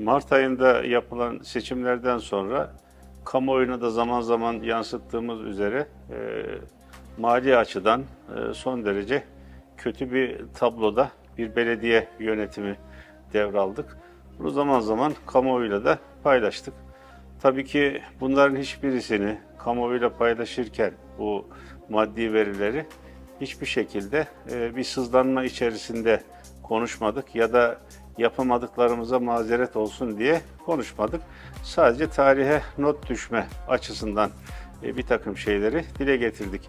Mart ayında yapılan seçimlerden sonra kamuoyuna da zaman zaman yansıttığımız üzere e, mali açıdan e, son derece kötü bir tabloda bir belediye yönetimi devraldık. Bunu zaman zaman kamuoyuyla da paylaştık. Tabii ki bunların hiçbirisini kamuoyuyla paylaşırken bu maddi verileri hiçbir şekilde e, bir sızlanma içerisinde konuşmadık ya da yapamadıklarımıza mazeret olsun diye konuşmadık. Sadece tarihe not düşme açısından e, bir takım şeyleri dile getirdik.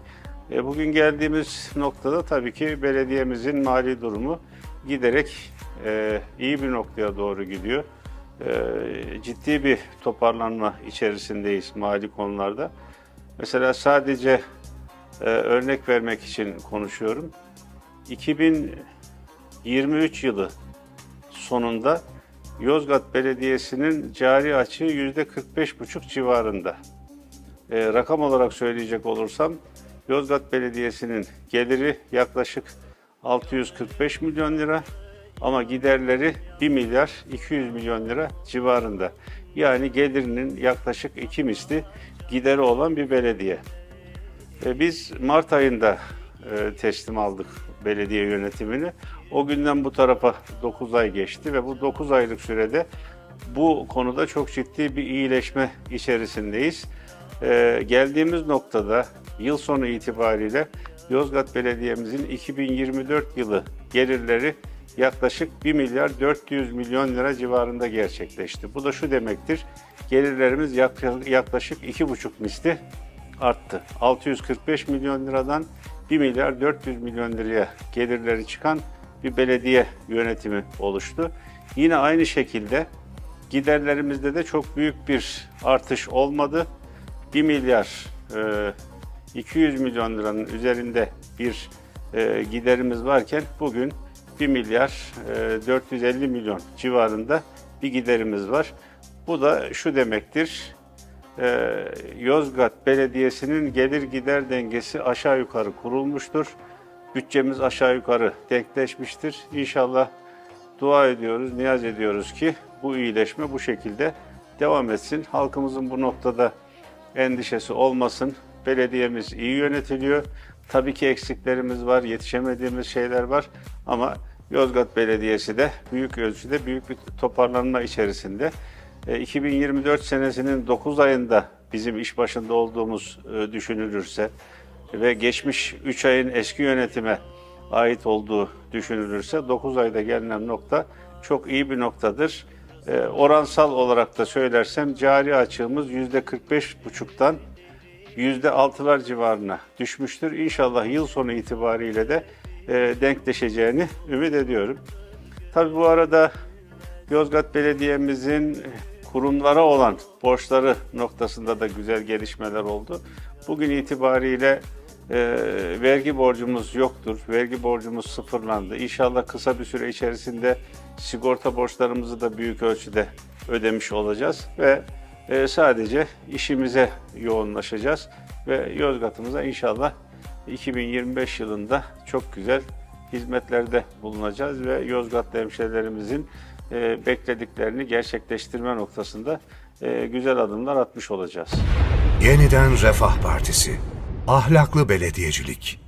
E, Bugün geldiğimiz noktada tabii ki belediyemizin mali durumu giderek e, iyi bir noktaya doğru gidiyor. Ciddi bir toparlanma içerisindeyiz mali konularda. Mesela sadece örnek vermek için konuşuyorum. 2023 yılı sonunda Yozgat Belediyesi'nin cari açığı yüzde 45,5 civarında. E, rakam olarak söyleyecek olursam Yozgat Belediyesi'nin geliri yaklaşık 645 milyon lira ama giderleri 1 milyar 200 milyon lira civarında. Yani gelirinin yaklaşık iki misli gideri olan bir belediye. E, Biz Mart ayında e, teslim aldık belediye yönetimini. O günden bu tarafa 9 ay geçti ve bu 9 aylık sürede bu konuda çok ciddi bir iyileşme içerisindeyiz. E, Geldiğimiz noktada yıl sonu itibariyle Yozgat Belediye'mizin 2024 yılı gelirleri yaklaşık 1 milyar 400 milyon lira civarında gerçekleşti. Bu da şu demektir, gelirlerimiz yak- yaklaşık 2,5 misli arttı. 645 milyon liradan 1 milyar 400 milyon liraya gelirleri çıkan bir belediye yönetimi oluştu. Yine aynı şekilde giderlerimizde de çok büyük bir artış olmadı. 1 milyar e, 200 milyon liranın üzerinde bir e, giderimiz varken bugün 1 milyar e, 450 milyon civarında bir giderimiz var. Bu da şu demektir, e, Yozgat Belediyesi'nin gelir gider dengesi aşağı yukarı kurulmuştur. Bütçemiz aşağı yukarı denkleşmiştir. İnşallah dua ediyoruz, niyaz ediyoruz ki bu iyileşme bu şekilde devam etsin. Halkımızın bu noktada endişesi olmasın. Belediyemiz iyi yönetiliyor. Tabii ki eksiklerimiz var, yetişemediğimiz şeyler var ama Yozgat Belediyesi de büyük ölçüde büyük bir toparlanma içerisinde. E, 2024 senesinin 9 ayında bizim iş başında olduğumuz e, düşünülürse ve geçmiş 3 ayın eski yönetime ait olduğu düşünülürse 9 ayda gelinen nokta çok iyi bir noktadır. E, Oransal olarak da söylersem cari açığımız %45,5'tan %6'lar civarına düşmüştür. İnşallah yıl sonu itibariyle de e, denkleşeceğini ümit ediyorum. Tabii bu arada Yozgat Belediye'mizin kurumlara olan borçları noktasında da güzel gelişmeler oldu. Bugün itibariyle e, vergi borcumuz yoktur. Vergi borcumuz sıfırlandı. İnşallah kısa bir süre içerisinde sigorta borçlarımızı da büyük ölçüde ödemiş olacağız ve e, sadece işimize yoğunlaşacağız ve Yozgat'ımıza inşallah 2025 yılında çok güzel hizmetlerde bulunacağız ve Yozgatlı hemşehrilerimizin e, beklediklerini gerçekleştirme noktasında e, güzel adımlar atmış olacağız. Yeniden Refah Partisi. Ahlaklı belediyecilik.